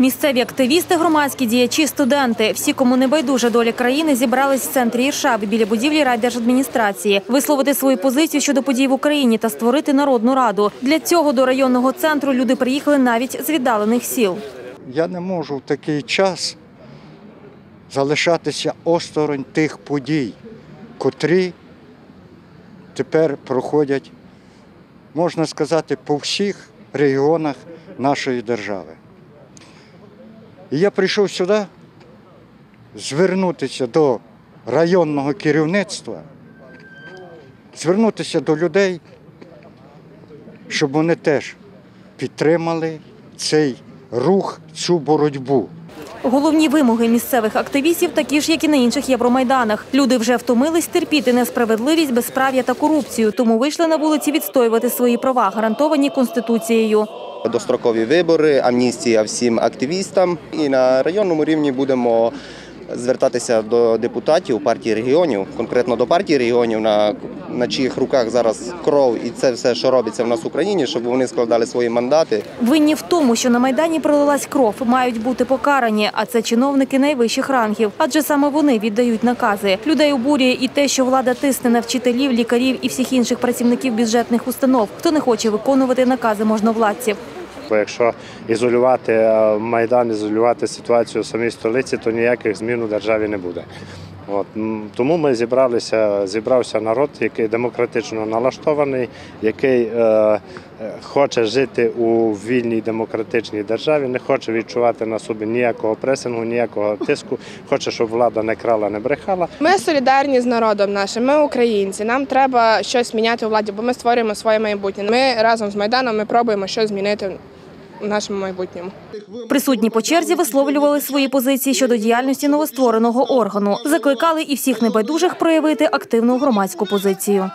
Місцеві активісти, громадські діячі, студенти, всі, кому не байдужа доля країни, зібрались в центрі Іршави біля будівлі райдержадміністрації, висловити свою позицію щодо подій в Україні та створити народну раду. Для цього до районного центру люди приїхали навіть з віддалених сіл. Я не можу в такий час залишатися осторонь тих подій, котрі тепер проходять, можна сказати, по всіх регіонах нашої держави. І я прийшов сюди звернутися до районного керівництва, звернутися до людей, щоб вони теж підтримали цей рух, цю боротьбу. Головні вимоги місцевих активістів такі ж, як і на інших євромайданах. Люди вже втомились терпіти несправедливість, безправ'я та корупцію, тому вийшли на вулиці відстоювати свої права, гарантовані конституцією. Дострокові вибори, амністія всім активістам. І на районному рівні будемо звертатися до депутатів партії регіонів, конкретно до партії регіонів, на, на чиїх руках зараз кров і це все, що робиться в нас в Україні, щоб вони складали свої мандати. Винні в тому, що на майдані пролилась кров, мають бути покарані. А це чиновники найвищих рангів, адже саме вони віддають накази. Людей обурює і те, що влада тисне на вчителів, лікарів і всіх інших працівників бюджетних установ, хто не хоче виконувати накази можновладців. Бо якщо ізолювати е, майдан, ізолювати ситуацію в самій столиці, то ніяких змін у державі не буде. От тому ми зібралися, зібрався народ, який демократично налаштований, який е, хоче жити у вільній демократичній державі, не хоче відчувати на собі ніякого пресингу, ніякого тиску, хоче, щоб влада не крала, не брехала. Ми солідарні з народом нашим, ми українці. Нам треба щось міняти у владі, бо ми створюємо своє майбутнє. Ми разом з Майданом ми пробуємо щось змінити в нашому майбутньому. Присутні по черзі висловлювали свої позиції щодо діяльності новоствореного органу. Закликали і всіх небайдужих проявити активну громадську позицію.